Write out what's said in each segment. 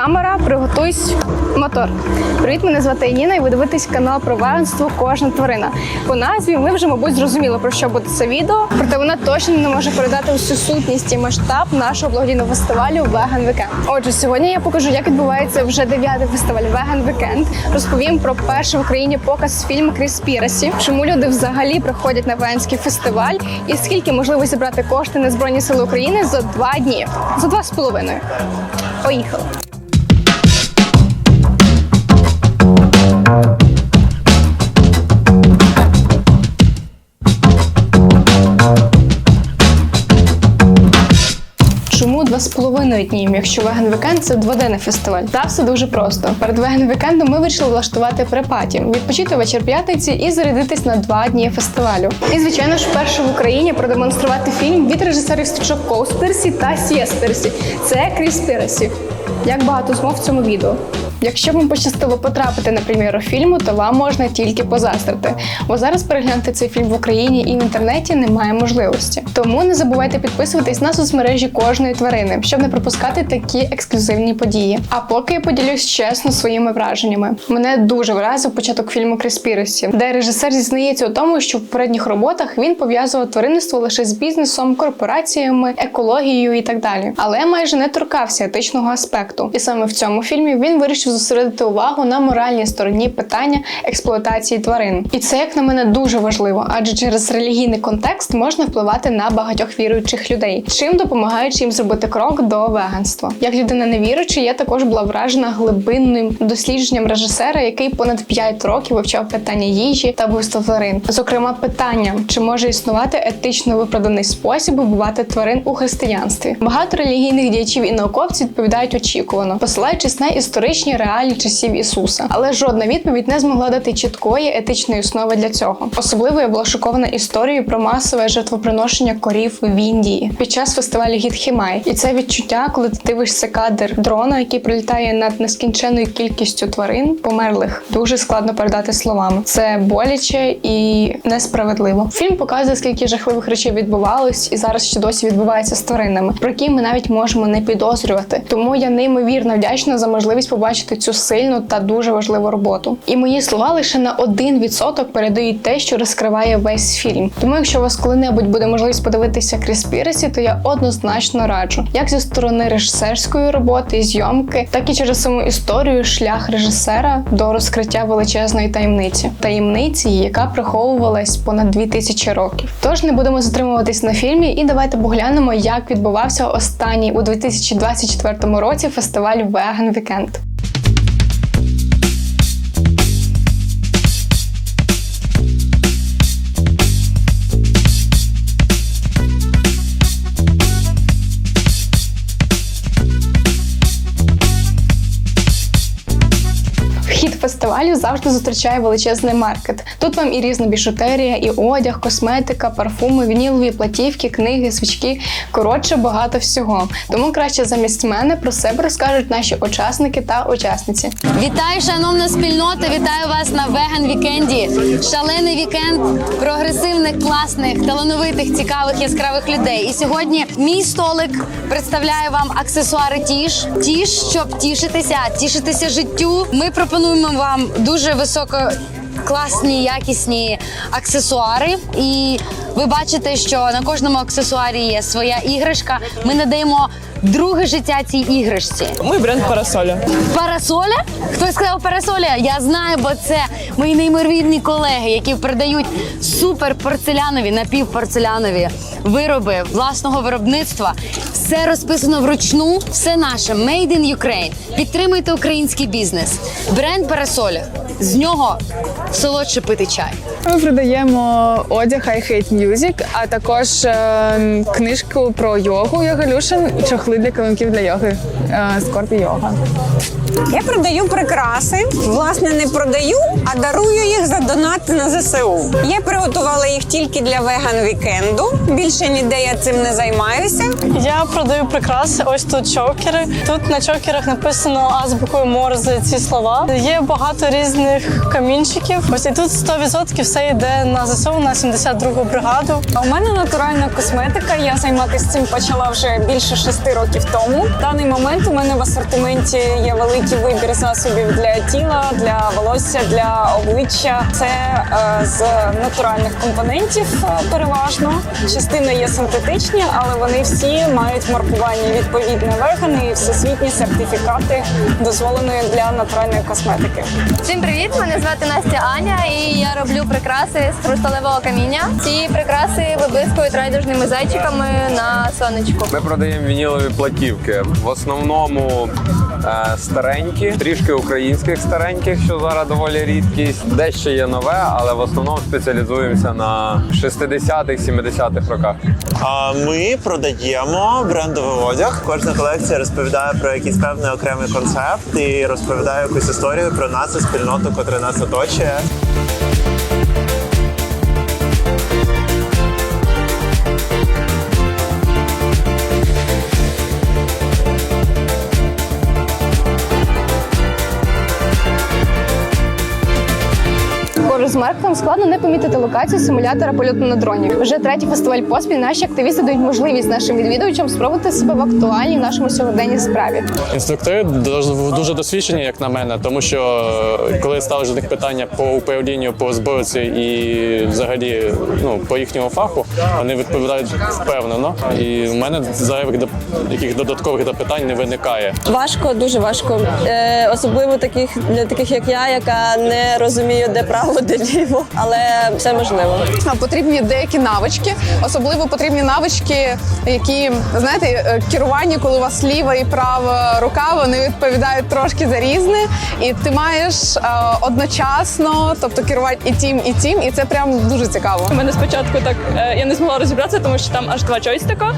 Камера, приготуйсь, мотор. Привіт, мене звати Ніна, і ви дивитесь канал про веганство Кожна тварина. По назві ви вже, мабуть, зрозуміли про що буде це відео, проте вона точно не може передати всю сутність і масштаб нашого благодійного фестивалю Веган Вікенд. Отже, сьогодні я покажу, як відбувається вже дев'ятий фестиваль Веган Вікенд. Розповім про перший в Україні показ фільму Кріспірасі, чому люди взагалі приходять на веганський фестиваль, і скільки можливо зібрати кошти на Збройні Сили України за два дні, за два з половиною. Поїхали. Чому два з половиною днів, якщо веган вікенд це дводенний фестиваль? Та все дуже просто. Перед веган вікендом ми вирішили влаштувати препаті, відпочити вечір п'ятниці і зарядитись на два дні фестивалю. І звичайно ж, вперше в Україні продемонструвати фільм від режисерів стрічок Коусперсі та Сіесперсі. Це Кріспірасі. Як багато змов в цьому відео. Якщо вам пощастило потрапити на прем'єру фільму, то вам можна тільки позастрити. Бо зараз переглянути цей фільм в Україні і в інтернеті немає можливості. Тому не забувайте підписуватись на соцмережі кожної тварини, щоб не пропускати такі ексклюзивні події. А поки я поділюсь чесно своїми враженнями. Мене дуже вразив початок фільму Кріспіросі, де режисер зізнається у тому, що в попередніх роботах він пов'язував тваринництво лише з бізнесом, корпораціями, екологією і так далі, але майже не торкався етичного аспекту. І саме в цьому фільмі він вирішив зосередити увагу на моральній стороні питання експлуатації тварин. І це, як на мене, дуже важливо, адже через релігійний контекст можна впливати на багатьох віруючих людей, чим допомагаючи їм зробити крок до веганства. Як людина невіруюча, я також була вражена глибинним дослідженням режисера, який понад 5 років вивчав питання їжі та вбивства тварин. Зокрема, питанням, чи може існувати етично виправданий спосіб вбивати тварин у християнстві. Багато релігійних діячів і науковців відповідають очікувано, посилаючись на історичні реалії часів Ісуса. Але жодна відповідь не змогла дати чіткої етичної основи для цього. Особливо я була шокована історією про масове жертвоприношення корів в Індії під час фестивалю Гідхімай. І це відчуття, коли ти дивишся кадр дрона, який пролітає над нескінченною кількістю тварин, померлих, дуже складно передати словами. Це боляче і несправедливо. Фільм показує, скільки жахливих речей відбувалось, і зараз ще досі відбувається з тваринами, про які ми навіть можемо не підозрювати. Тому я неймовірно вдячна за можливість побачити цю сильну та дуже важливу роботу. І мої слова лише на 1% передають те, що розкриває весь фільм. Тому, якщо у вас коли-небудь буде можливість подивитися Кріспірасі, то я однозначно раджу, як зі сторони режисерської роботи, зйомки, так і через саму історію, шлях режисера до розкриття величезної таємниці, таємниці, яка приховувалась понад 2000 років. Тож не будемо затримуватись на фільмі, і давайте поглянемо, як відбувався останній у 2024 році фестиваль Vegan Weekend. Фестивалю завжди зустрічає величезний маркет. Тут вам і різна бішутерія, і одяг, косметика, парфуми, вінілові платівки, книги, свічки. Коротше, багато всього. Тому краще замість мене про себе розкажуть наші учасники та учасниці. Вітаю, шановна спільнота! Вітаю вас на веган вікенді. Шалений вікенд прогресивних, класних, талановитих, цікавих, яскравих людей. І сьогодні мій столик представляє вам аксесуари тіш. Тіш, щоб тішитися, тішитися життю. Ми пропонуємо вам дуже високо. Класні, якісні аксесуари, і ви бачите, що на кожному аксесуарі є своя іграшка. Ми надаємо друге життя цій іграшці. Ми бренд Парасоля. Парасоля? Хтось сказав парасоля? Я знаю, бо це мої неймовірні колеги, які продають супер порцелянові, напівпорцелянові вироби власного виробництва. Все розписано вручну, все наше Made in Ukraine. Підтримуйте український бізнес. Бренд Парасоля. З нього солодше пити чай. Ми продаємо одяг I Hate Music, а також е, книжку про йогу Йогалюшин, чохли для килимків для йоги. Е, Скорпі йога. Я продаю прикраси. Власне, не продаю, а дарую їх за донат на ЗСУ. Я приготувала їх тільки для веган вікенду. Більше ніде я цим не займаюся. Я продаю прикраси. Ось тут чокери. Тут на чокерах написано азбукою Морзе ці слова. Є багато різних камінчиків. Ось і тут 100% все йде на ЗСУ на 72-гу бригаду. У мене натуральна косметика. Я займатися цим почала вже більше шести років тому. В даний момент у мене в асортименті є великий вибір засобів для тіла, для волосся, для обличчя. Це е, з натуральних компонентів е, переважно. Частина є синтетичні, але вони всі мають маркування відповідне вегани і всесвітні сертифікати дозволеної для натуральної косметики. Всім привіт! Мене звати Настя Аня, і я роблю прикраси з хрусталевого каміння. Ці прикраси виблискують райдужними зайчиками на сонечку. Ми продаємо вінілові платівки. В основному е, старенькі, трішки українських стареньких, що зараз доволі рідкість. Дещо є нове, але в основному спеціалізуємося на 60-х, 70-х роках. А ми продаємо брендовий одяг. Кожна колекція розповідає про якийсь певний окремий концепт і розповідає якусь історію про нас і спільноту, котра нас оточує. Поруч з маркетом складно не помітити локацію симулятора польоту на дроні. Вже третій фестиваль поспіль наші активісти дають можливість нашим відвідувачам спробувати себе в актуальній в нашому сьогоденні справі. Інструктори дуже, дуже досвідчені, як на мене, тому що е, коли ставиш до них питання по управлінню, по зборці і взагалі ну, по їхньому фаху, вони відповідають впевнено. І в мене зайвих яких додаткових запитань не виникає. Важко, дуже важко. Е, особливо таких для таких, як я, яка не розуміє, де право, де але все можливо. Потрібні деякі навички, особливо потрібні навички, які знаєте, е, керування, коли у вас ліва і права рука, вони відповідають трошки за різне, і ти маєш е, одночасно, тобто керувати і тим, і тим, і це прям дуже цікаво. У мене спочатку так е, я не змогла розібратися, тому що там аж два джойстика,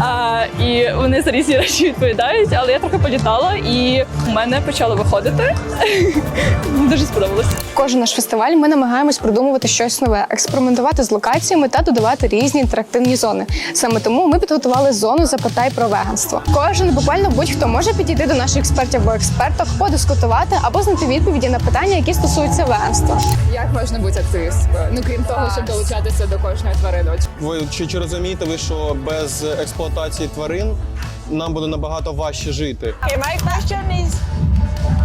а, і вони за різні речі відповідають. Але я трохи політала, і у мене почало виходити. Дуже сподобалось. Кожен наш фестиваль ми намагаємось придумувати щось нове, експериментувати з локаціями та додавати різні інтерактивні зони. Саме тому ми підготували зону Запитай про веганство. Кожен буквально будь-хто може підійти до наших експертів або експерток, подискутувати або знайти відповіді на питання, які стосуються веганства. Як можна бути активісткою? Ну крім того, щоб долучатися до кожної тварини. Ви чи, чи розумієте ви, що без експлуатації тварин нам буде набагато важче жити? My question is,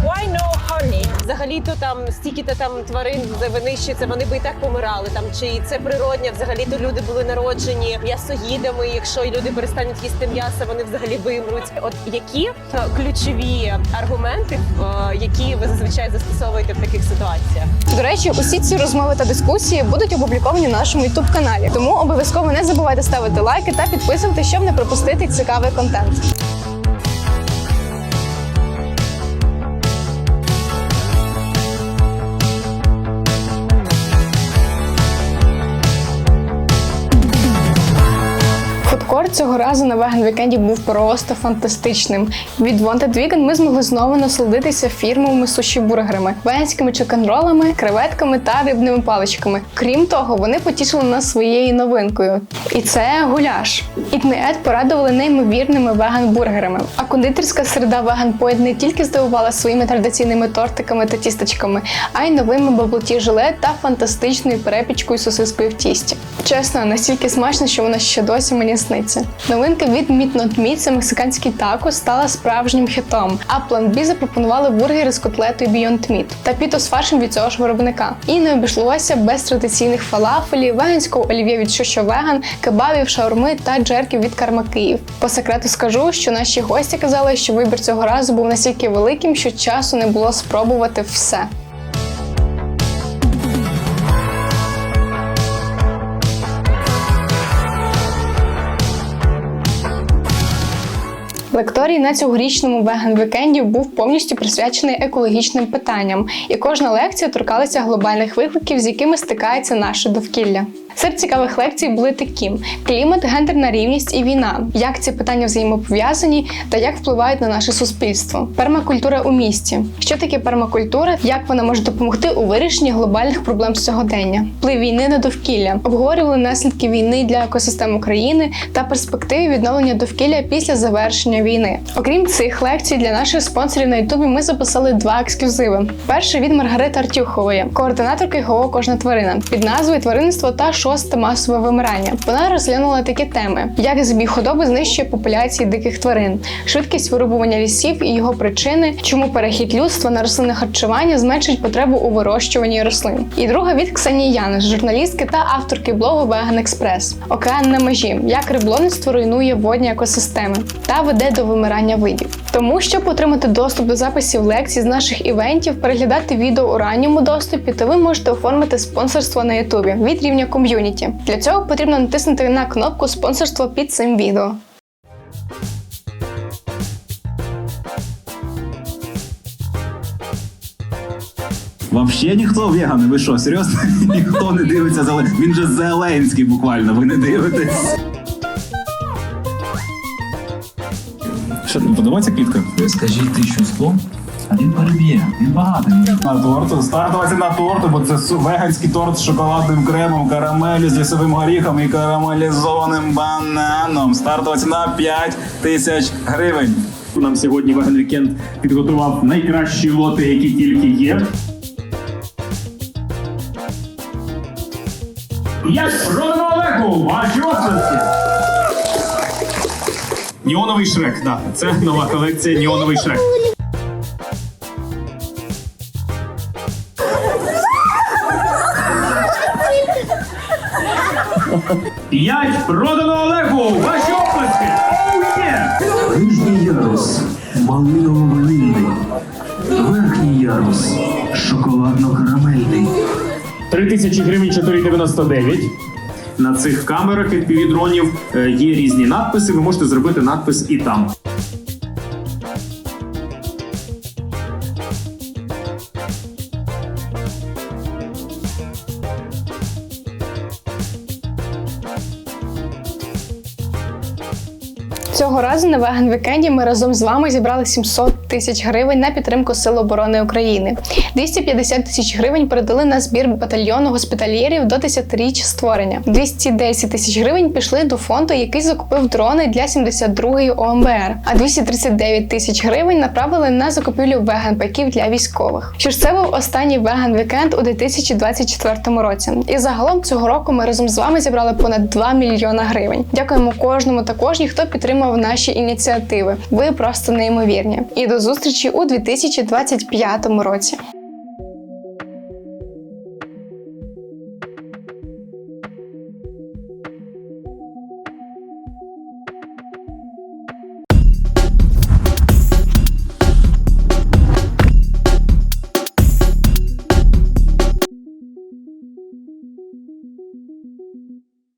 why no honey? Взагалі-то там стільки-то там тварин винищується, вони би і так помирали. Там чи це природня? Взагалі-то люди були народжені м'ясоїдами. Якщо люди перестануть їсти м'ясо, вони взагалі вимруть. От які е, ключові аргументи, е, які ви зазвичай застосовуєте в таких ситуаціях? До речі, усі ці розмови та дискусії будуть опубліковані на нашому youtube каналі. Тому обов'язково не забувайте ставити лайки та підписувати, щоб не пропустити цікавий контент. Фудкор цього разу на веган вікенді був просто фантастичним. Від Wanted Vegan ми змогли знову насолодитися фірмовими суші бургерами, веганськими чикенролами, креветками та рибними паличками. Крім того, вони потішили нас своєю новинкою. І це гуляш. Ітнеет порадували неймовірними веган-бургерами. А кондитерська середа Веган Point не тільки здивувала своїми традиційними тортиками та тістечками, а й новими баблоті желе та фантастичною перепічкою сосискою в тісті. Чесно, настільки смачно, що вона ще досі мені сниться. Новинка від Meat Not Meat – це мексиканський тако стала справжнім хітом. А Plan B запропонували бургери з котлетою Beyond Meat та піто з фаршем від цього ж виробника. І не обійшлося без традиційних фалафелів, веганського олів'є від що веган, кебабів, шаурми та джерків від Карма Київ. По секрету скажу, що наші гості казали, що вибір цього разу був настільки великим, що часу не було спробувати все. Лекторій на цьогорічному веган вікенді був повністю присвячений екологічним питанням, і кожна лекція торкалася глобальних викликів, з якими стикається наше довкілля. Серед цікавих лекцій були такі: клімат, гендерна рівність і війна, як ці питання взаємопов'язані та як впливають на наше суспільство. Пермакультура у місті. Що таке пермакультура? Як вона може допомогти у вирішенні глобальних проблем сьогодення? Вплив війни на довкілля. Обговорювали наслідки війни для екосистем України та перспективи відновлення довкілля після завершення війни. Окрім цих лекцій, для наших спонсорів на Ютубі ми записали два ексклюзиви. Перший від Маргарити Артюхової, координаторки ГО Кожна тварина під назвою Тваринництво та шосте масове вимирання. Вона розглянула такі теми: як збіг худоби знищує популяції диких тварин, швидкість вирубування лісів і його причини, чому перехід людства на рослинне харчування зменшить потребу у вирощуванні рослин. І друга від Ксенії Яниш, журналістки та авторки блогу Vegan Express. Океан на межі, як рибловництво руйнує водні екосистеми та веде до вимирання видів. Тому, щоб отримати доступ до записів лекцій з наших івентів, переглядати відео у ранньому доступі, то ви можете оформити спонсорство на Ютубі від рівня ком'юніті. Для цього потрібно натиснути на кнопку спонсорство під цим відео. Вообще ніхто вегани, ви що, серйозно? Ніхто не дивиться Зелен... Він же Зеленський буквально, ви не дивитесь. Що, не подобається квітка? Скажіть тисячу слов, він переб'є, він багатий. На торту, стартова ціна торту, бо це веганський торт з шоколадним кремом, карамелю з лісовим горіхом і карамелізованим бананом. Стартова ціна 5 тисяч гривень. Нам сьогодні Веген Вікенд підготував найкращі лоти, які тільки є. Як продано Олегу, ваші оплески! Неоновий шрек, так. Це нова колекція Неоновий шрек. П'ять продано Олегу! Ваші оплески! Нижній ярус малиново-ванильний. Верхній ярус шоколадно-карамельний. 3000 гривень 4,99. На цих камерах від дронів е, є різні надписи. Ви можете зробити надпис і там. Цього разу на Веган Вікенді ми разом з вами зібрали 700 тисяч гривень на підтримку Сил оборони України. 250 тисяч гривень передали на збір батальйону госпітальєрів до 10-річ створення. 210 тисяч гривень пішли до фонду, який закупив дрони для 72-ї ОМБР. А 239 тисяч гривень направили на закупівлю веган-пайків для військових. Що ж це був останній веган вікенд у 2024 році. І загалом цього року ми разом з вами зібрали понад 2 мільйона гривень. Дякуємо кожному та кожній, хто підтримав наші ініціативи. Ви просто неймовірні. І до зустрічі у 2025 році.